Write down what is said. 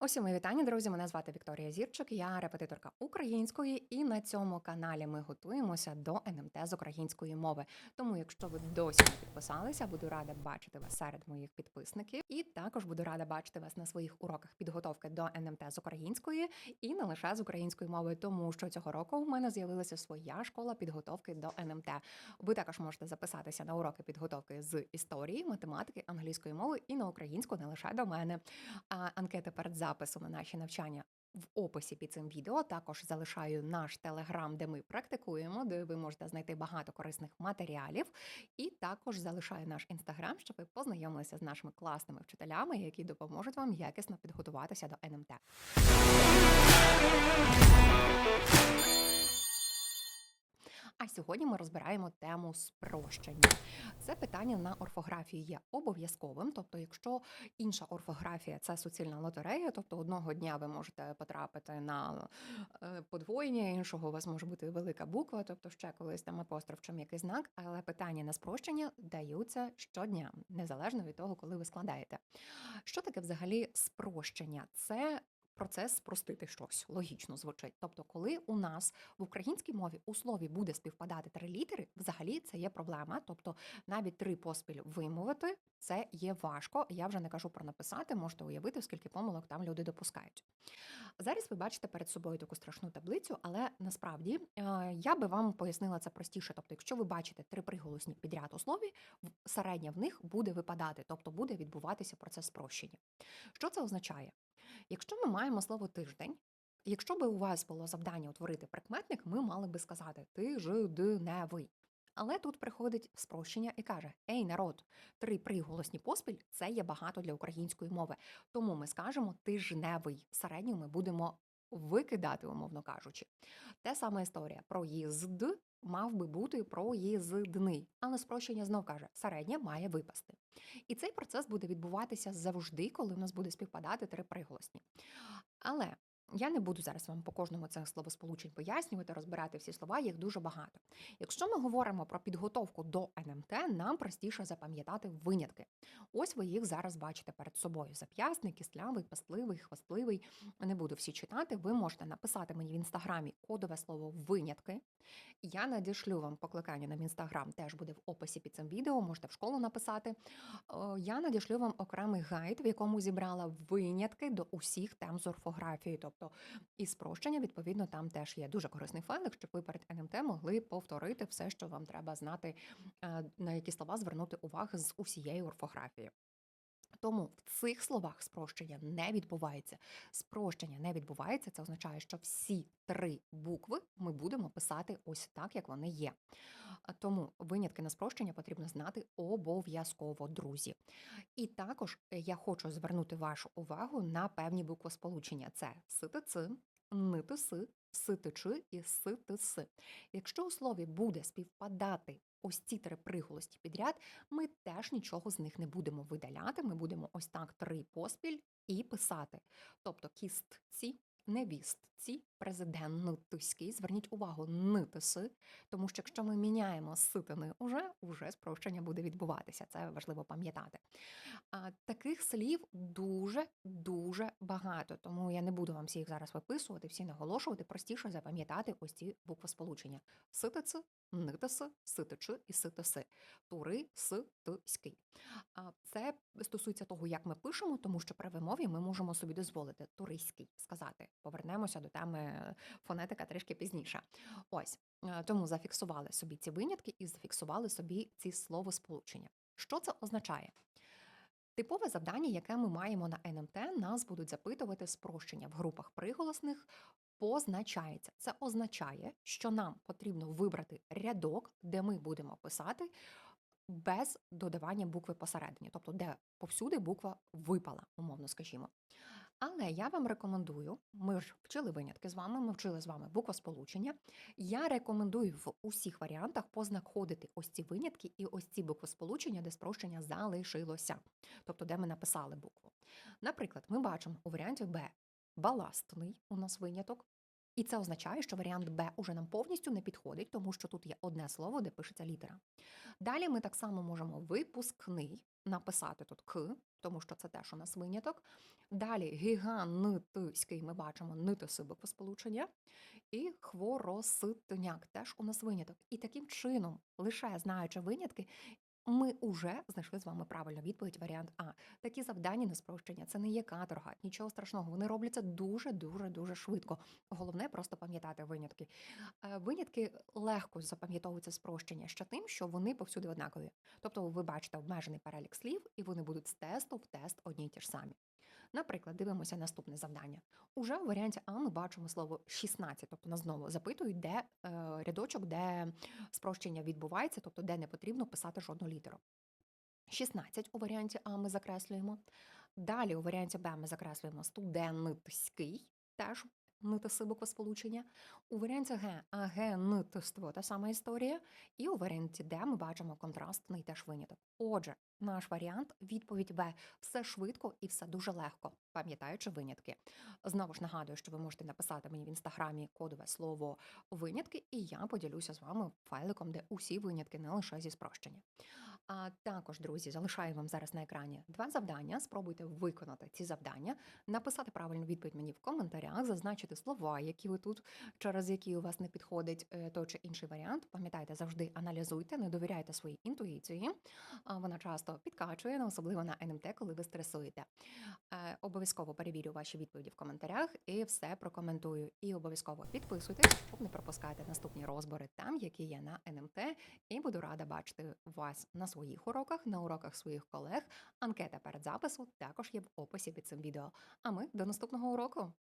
Усім мої вітання, друзі. Мене звати Вікторія Зірчик, я репетиторка української, і на цьому каналі ми готуємося до НМТ з української мови. Тому, якщо ви досі не підписалися, буду рада бачити вас серед моїх підписників, і також буду рада бачити вас на своїх уроках підготовки до НМТ з української і не лише з української мови, тому що цього року в мене з'явилася своя школа підготовки до НМТ. Ви також можете записатися на уроки підготовки з історії, математики, англійської мови і на українську не лише до мене. А анкети перед записом на наші навчання в описі під цим відео. Також залишаю наш телеграм, де ми практикуємо, де ви можете знайти багато корисних матеріалів. І також залишаю наш інстаграм, щоб ви познайомилися з нашими класними вчителями, які допоможуть вам якісно підготуватися до НМТ. А сьогодні ми розбираємо тему спрощення. Це питання на орфографії є обов'язковим. Тобто, якщо інша орфографія це суцільна лотерея, тобто одного дня ви можете потрапити на е, подвоєння, іншого у вас може бути велика буква, тобто ще колись там апостроф чи м'який знак, але питання на спрощення даються щодня, незалежно від того, коли ви складаєте. Що таке взагалі спрощення? Це Процес спростити щось логічно звучить. Тобто, коли у нас в українській мові у слові буде співпадати три літери, взагалі це є проблема. Тобто, навіть три поспіль вимовити це є важко. Я вже не кажу про написати, можете уявити, скільки помилок там люди допускають. Зараз ви бачите перед собою таку страшну таблицю, але насправді е, я би вам пояснила це простіше. Тобто, якщо ви бачите три приголосні підряд у слові, середня в них буде випадати, тобто буде відбуватися процес спрощення. Що це означає? Якщо ми маємо слово тиждень, якщо би у вас було завдання утворити прикметник, ми мали би сказати тижденевий. Але тут приходить спрощення і каже: Ей, народ, три приголосні поспіль це є багато для української мови. Тому ми скажемо тижневий. Середню ми будемо викидати, умовно кажучи. Те сама історія. Проїзд мав би бути проїздний, але спрощення знов каже, середня має випасти. І цей процес буде відбуватися завжди, коли в нас буде співпадати три приголосні. Але я не буду зараз вам по кожному цих словосполучень пояснювати, розбирати всі слова, їх дуже багато. Якщо ми говоримо про підготовку до НМТ, нам простіше запам'ятати винятки. Ось ви їх зараз бачите перед собою: зап'ясний, кістлявий, пастливий, хвастливий. Не буду всі читати. Ви можете написати мені в інстаграмі кодове слово винятки. Я надішлю вам покликання на інстаграм, теж буде в описі під цим відео. Можете в школу написати. Я надішлю вам окремий гайд, в якому зібрала винятки до усіх тем з орфографії. Тобто і спрощення, відповідно, там теж є дуже корисний файлик, щоб ви перед НМТ могли повторити все, що вам треба знати, е, на які слова звернути увагу з усієї орфографії. Тому в цих словах спрощення не відбувається. Спрощення не відбувається. Це означає, що всі три букви ми будемо писати ось так, як вони є. Тому винятки на спрощення потрібно знати обов'язково, друзі. І також е, я хочу звернути вашу увагу на певні буквосполучення: це СТЦ, НИТС, СТЧ і СТС. Якщо у слові буде співпадати ось ці три приголості підряд, ми теж нічого з них не будемо видаляти. Ми будемо ось так три поспіль і писати. Тобто кістці, невістці, президентський. Зверніть увагу, нитиси, тому що якщо ми міняємо ситини уже, уже спрощення буде відбуватися. Це важливо пам'ятати. А таких слів дуже дуже багато, тому я не буду вам всіх зараз виписувати, всі наголошувати. Простіше запам'ятати ось ці буквосполучення: ситиці, нитиси, ситичи і ситиси, тури, ситиський. А це стосується того, як ми пишемо, тому що при вимові ми можемо собі дозволити туриський сказати. Повернемося до теми фонетика трішки пізніше. Ось е, тому зафіксували собі ці винятки і зафіксували собі ці словосполучення. Що це означає? Типове завдання, яке ми маємо на НМТ, нас будуть запитувати спрощення в групах приголосних. Позначається. Це означає, що нам потрібно вибрати рядок, де ми будемо писати без додавання букви посередині, тобто де повсюди буква випала, умовно скажімо. Але я вам рекомендую, ми ж вчили винятки з вами, ми вчили з вами буквосполучення. Я рекомендую в усіх варіантах познаходити ось ці винятки і ось ці буквосполучення, де спрощення залишилося, тобто де ми написали букву. Наприклад, ми бачимо у варіанті Б баластний у нас виняток. І це означає, що варіант Б уже нам повністю не підходить, тому що тут є одне слово, де пишеться літера. Далі ми так само можемо випускний написати тут К, тому що це теж у нас виняток. Далі гігантський ми бачимо нитиси буквосполучення. І хвороситняк теж у нас виняток. І таким чином, лише знаючи винятки, ми уже знайшли з вами правильну відповідь, варіант А. Такі завдання на спрощення це не є каторга, нічого страшного. Вони робляться дуже, дуже, дуже швидко. Головне просто пам'ятати винятки. Е, Винятки легко запам'ятовуються спрощення ще тим, що вони повсюди однакові. Тобто, ви бачите обмежений перелік слів, і вони будуть з тесту в тест одні й ті ж самі. Наприклад, дивимося наступне завдання. Уже у варіанті А ми бачимо слово 16, тобто нас знову запитують, де е, рядочок, де спрощення відбувається, тобто де не потрібно писати жодну літеру. 16 у варіанті А ми закреслюємо. Далі у варіанті Б ми закреслюємо студентський, теж нитиси буквосполучення. У варіанті Г агентство та сама історія. І у варіанті Д ми бачимо контрастний теж виняток. Отже, наш варіант відповідь В. Все швидко і все дуже легко, пам'ятаючи винятки. Знову ж нагадую, що ви можете написати мені в інстаграмі кодове слово винятки, і я поділюся з вами файликом, де усі винятки не лише зі спрощення. А також, друзі, залишаю вам зараз на екрані два завдання. Спробуйте виконати ці завдання, написати правильну відповідь мені в коментарях, зазначити слова, які ви тут, через які у вас не підходить е, той чи інший варіант. Пам'ятайте, завжди аналізуйте, не довіряйте своїй інтуїції. А Вона часто підкачує, ну, особливо на НМТ, коли ви стресуєте. Е, Обов'язково перевірю ваші відповіді в коментарях і все прокоментую. І обов'язково підписуйтесь, щоб не пропускати наступні розбори там, які є на НМТ. І буду рада бачити вас на своїх уроках, на уроках своїх колег. Анкета перед запису також є в описі під цим відео. А ми до наступного уроку.